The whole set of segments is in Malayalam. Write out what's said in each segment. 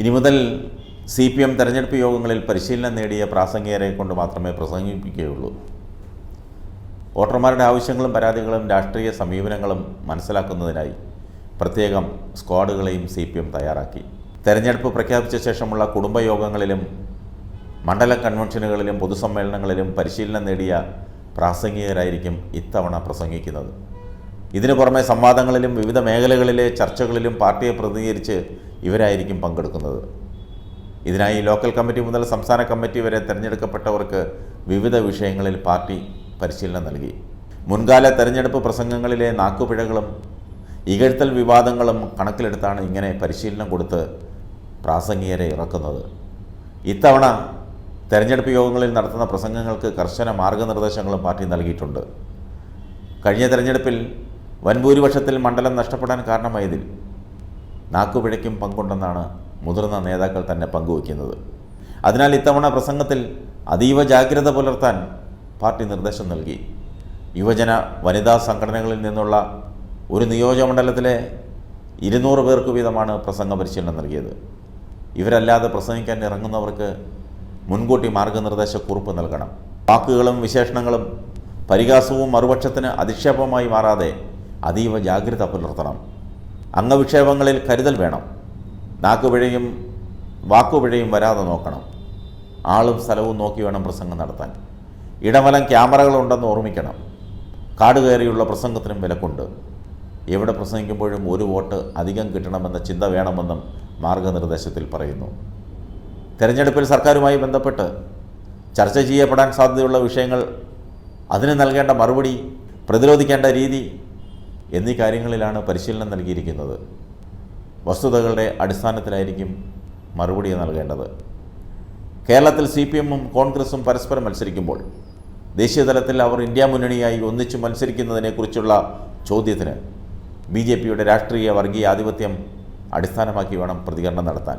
ഇനി മുതൽ സി പി എം തെരഞ്ഞെടുപ്പ് യോഗങ്ങളിൽ പരിശീലനം നേടിയ പ്രാസംഗികരെ കൊണ്ട് മാത്രമേ പ്രസംഗിപ്പിക്കുകയുള്ളൂ. വോട്ടർമാരുടെ ആവശ്യങ്ങളും പരാതികളും രാഷ്ട്രീയ സമീപനങ്ങളും മനസ്സിലാക്കുന്നതിനായി പ്രത്യേകം സ്ക്വാഡുകളെയും സി പി എം തയ്യാറാക്കി. തെരഞ്ഞെടുപ്പ് പ്രഖ്യാപിച്ച ശേഷമുള്ള കുടുംബയോഗങ്ങളിലും മണ്ഡല കൺവെൻഷനുകളിലും പൊതുസമ്മേളനങ്ങളിലും പരിശീലനം നേടിയ പ്രാസംഗികരായിരിക്കും ഇത്തവണ പ്രസംഗിക്കുന്നത്. ഇതിനു പുറമെ സംവാദങ്ങളിലും വിവിധ മേഖലകളിലെ ചർച്ചകളിലും പാർട്ടിയെ പ്രതിനിധീകരിച്ച് ഇവരായിരിക്കും പങ്കെടുക്കുന്നത്. ഇതിനായി ലോക്കൽ കമ്മിറ്റി മുതൽ സംസ്ഥാന കമ്മിറ്റി വരെ തിരഞ്ഞെടുക്കപ്പെട്ടവർക്ക് വിവിധ വിഷയങ്ങളിൽ പാർട്ടി പരിശീലനം നൽകി. മുൻകാല തെരഞ്ഞെടുപ്പ് പ്രസംഗങ്ങളിലെ നാക്കുപിഴകളും ഇകഴ്ത്തൽ വിവാദങ്ങളും കണക്കിലെടുത്താണ് ഇങ്ങനെ പരിശീലനം കൊടുത്ത് പ്രാസംഗികരെ ഇറക്കുന്നത്. ഇത്തവണ തെരഞ്ഞെടുപ്പ് യോഗങ്ങളിൽ നടത്തുന്ന പ്രസംഗങ്ങൾക്ക് കർശന മാർഗനിർദ്ദേശങ്ങളും പാർട്ടി നൽകിയിട്ടുണ്ട്. കഴിഞ്ഞ തെരഞ്ഞെടുപ്പിൽ വൻഭൂരിപക്ഷത്തിൽ മണ്ഡലം നഷ്ടപ്പെടാൻ കാരണമായതിൽ നാക്കുപിഴയ്ക്കും പങ്കുണ്ടെന്നാണ് മുതിർന്ന നേതാക്കൾ തന്നെ പങ്കുവയ്ക്കുന്നത്. അതിനാൽ ഇത്തവണ പ്രസംഗത്തിൽ അതീവ ജാഗ്രത പുലർത്താൻ പാർട്ടി നിർദ്ദേശം നൽകി. യുവജന വനിതാ സംഘടനകളിൽ നിന്നുള്ള ഒരു നിയോജകമണ്ഡലത്തിലെ ഇരുന്നൂറ് പേർക്ക് വീതമാണ് പ്രസംഗ പരിശീലനം നൽകിയത്. ഇവരല്ലാതെ പ്രസംഗിക്കാൻ ഇറങ്ങുന്നവർക്ക് മുൻകൂട്ടി മാർഗനിർദ്ദേശക്കുറിപ്പ് നൽകണം. വാക്കുകളും വിശേഷണങ്ങളും പരിഹാസവും മറുപക്ഷത്തിന് അധിക്ഷേപമായി മാറാതെ അതീവ ജാഗ്രത പുലർത്തണം. അംഗവിക്ഷേപങ്ങളിൽ കരുതൽ വേണം. നാക്കുപിഴയും വാക്കുപിഴയും വരാതെ നോക്കണം. ആളും സ്ഥലവും നോക്കി വേണം പ്രസംഗം നടത്താൻ. ഇടമലം ക്യാമറകളുണ്ടെന്ന് ഓർമ്മിക്കണം. കാട് കയറിയുള്ള പ്രസംഗത്തിനും വിലക്കുണ്ട്. എവിടെ പ്രസംഗിക്കുമ്പോഴും ഒരു വോട്ട് അധികം കിട്ടണമെന്ന ചിന്ത വേണമെന്നും മാർഗനിർദ്ദേശത്തിൽ പറയുന്നു. തെരഞ്ഞെടുപ്പിൽ സർക്കാരുമായി ബന്ധപ്പെട്ട് ചർച്ച ചെയ്യപ്പെടാൻ സാധ്യതയുള്ള വിഷയങ്ങൾ അതിന് നൽകേണ്ട മറുപടി പ്രതിരോധിക്കേണ്ട രീതി എന്നീ കാര്യങ്ങളിലാണ് പരിശീലനം നൽകിയിരിക്കുന്നത്. വസ്തുതകളുടെ അടിസ്ഥാനത്തിലായിരിക്കും മറുപടി നൽകേണ്ടത്. കേരളത്തിൽ സി പി എമ്മും കോൺഗ്രസും പരസ്പരം മത്സരിക്കുമ്പോൾ ദേശീയതലത്തിൽ അവർ ഇന്ത്യ മുന്നണിയായി ഒന്നിച്ചു മത്സരിക്കുന്നതിനെക്കുറിച്ചുള്ള ചോദ്യത്തിന് ബി ജെ പിയുടെ രാഷ്ട്രീയ വർഗീയ ആധിപത്യം അടിസ്ഥാനമാക്കി വേണം പ്രതികരണം നടത്താൻ.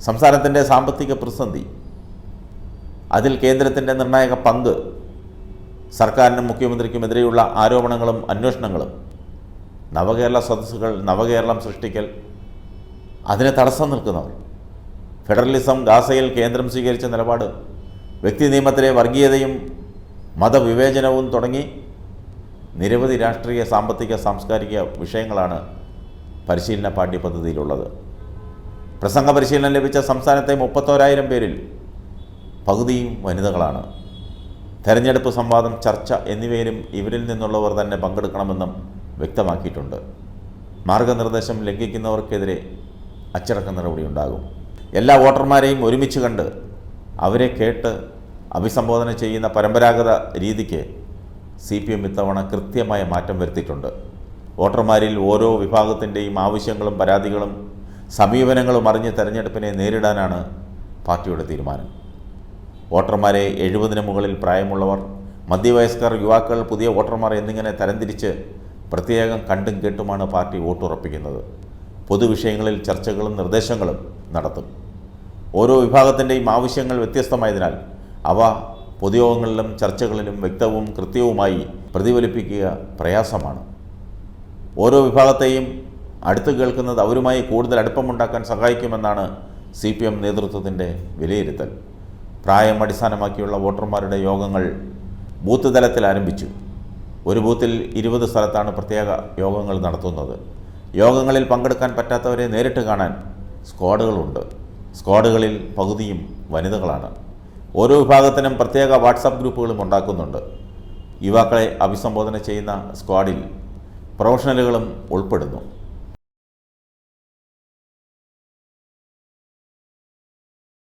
സംസ്ഥാനത്തിന്റെ സാമ്പത്തിക പ്രതിസന്ധി അതിൽ കേന്ദ്രത്തിന്റെ നിർണായക പങ്ക് സർക്കാരിനും മുഖ്യമന്ത്രിക്കുമെതിരെയുള്ള ആരോപണങ്ങളും അന്വേഷണങ്ങളും. നവകേരള സദസ്സുകൾ നവകേരളം സൃഷ്ടിക്കൽ അതിനെ തടസ്സം നിൽക്കുന്നവർ. ഫെഡറലിസം ഗാസയിൽ കേന്ദ്രം സ്വീകരിച്ച നിലപാട് വ്യക്തി നിയമത്തിലെ വർഗീയതയും മതവിവേചനവും തുടങ്ങി നിരവധി രാഷ്ട്രീയ സാമ്പത്തിക സാംസ്കാരിക വിഷയങ്ങളാണ് പരിശീലന പാഠ്യപദ്ധതിയിലുള്ളത്. പ്രസംഗ പരിശീലനം ലഭിച്ച സംസ്ഥാനത്തെ മുപ്പത്തോരായിരം പേരിൽ പകുതിയും വനിതകളാണ്. തെരഞ്ഞെടുപ്പ് സംവാദം ചർച്ച എന്നിവയിലും ഇവരിൽ നിന്നുള്ളവർ തന്നെ പങ്കെടുക്കണമെന്നും വ്യക്തമാക്കിയിട്ടുണ്ട്. മാർഗനിർദ്ദേശം ലംഘിക്കുന്നവർക്കെതിരെ അച്ചടക്ക നടപടിയുണ്ടാകും എല്ലാ വോട്ടർമാരെയും ഒരുമിച്ച് കണ്ട് അവരെ കേട്ട് അഭിസംബോധന ചെയ്യുന്ന പരമ്പരാഗത രീതിക്ക് സി പി എം ഇത്തവണ കൃത്യമായ മാറ്റം വരുത്തിയിട്ടുണ്ട്. വോട്ടർമാരിൽ ഓരോ വിഭാഗത്തിന്റെയും ആവശ്യങ്ങളും പരാതികളും സമീപനങ്ങളും അറിഞ്ഞ് തെരഞ്ഞെടുപ്പിനെ നേരിടാനാണ് പാർട്ടിയുടെ തീരുമാനം. വോട്ടർമാരെ എഴുപതിന് മുകളിൽ പ്രായമുള്ളവർ മധ്യവയസ്കർ യുവാക്കൾ പുതിയ വോട്ടർമാർ എന്നിങ്ങനെ തരംതിരിച്ച് പ്രത്യേകം കണ്ടും കേട്ടുമാണ് പാർട്ടി വോട്ടുറപ്പിക്കുന്നത്. പൊതുവിഷയങ്ങളിൽ ചർച്ചകളും നിർദ്ദേശങ്ങളും നടത്തും. ഓരോ വിഭാഗത്തിന്റെയും ആവശ്യങ്ങൾ വ്യത്യസ്തമായതിനാൽ അവ പൊതുയോഗങ്ങളിലും ചർച്ചകളിലും വ്യക്തവും കൃത്യവുമായി പ്രതിഫലിപ്പിക്കുക പ്രയാസമാണ്. ഓരോ വിഭാഗത്തെയും അടുത്ത് കേൾക്കുന്നത് അവരുമായി കൂടുതൽ അടുപ്പമുണ്ടാക്കാൻ സഹായിക്കുമെന്നാണ് സി പി എം നേതൃത്വത്തിന്റെ വിലയിരുത്തൽ. പ്രായം അടിസ്ഥാനമാക്കിയുള്ള വോട്ടർമാരുടെ യോഗങ്ങൾ ബൂത്ത് തലത്തിൽ ആരംഭിച്ചു. ഒരു ബൂത്തിൽ ഇരുപത് സ്ഥലത്താണ് പ്രത്യേക യോഗങ്ങൾ നടത്തുന്നത്. യോഗങ്ങളിൽ പങ്കെടുക്കാൻ പറ്റാത്തവരെ നേരിട്ട് കാണാൻ സ്ക്വാഡുകളുണ്ട്. സ്ക്വാഡുകളിൽ പകുതിയും വനിതകളാണ്. ഓരോ വിഭാഗത്തിനും പ്രത്യേക വാട്സപ്പ് ഗ്രൂപ്പുകളും ഉണ്ടാക്കുന്നുണ്ട്. യുവാക്കളെ അഭിസംബോധന ചെയ്യുന്ന സ്ക്വാഡിൽ പ്രൊഫഷണലുകളും ഉൾപ്പെടുന്നു.